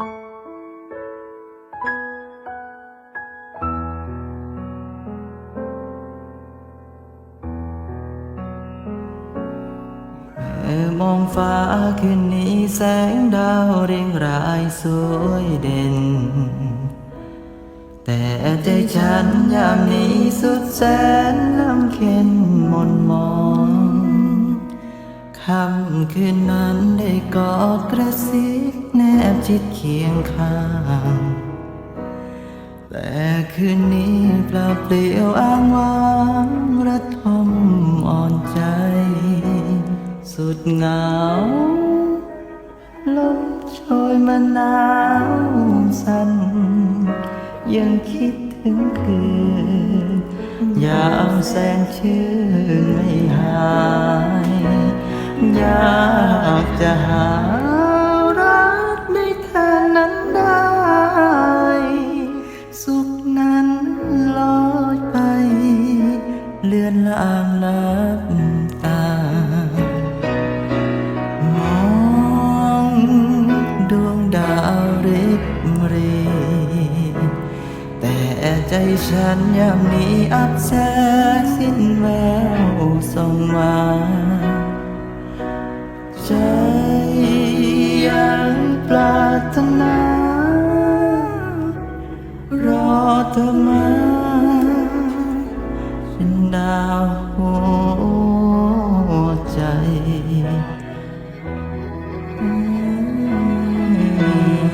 มองฟ้าคืนนี้แสงดาวเรียงรายสวยเด่น แต่ใจฉันยามนี้สุดแสนลำเค็นมนมองคำคืนนั้นได้กอดกระซิบ บชิดเคียงข้าง แต่คืนนี้เปล่าเปลี่ยวอ้างว้างระทมอ่อนใจ สุดเหงาลมโชยมาหนาวสั่นยังคิดถึงคืนยามแสงชื่นไม่หาย อยากจะหา อนลางลับตามองดวงดาวริบหรีแต่ใจฉันยามนี้อับแสสิ้นแววส่งมาใจยังปรารถนา รอเธอมา Mm.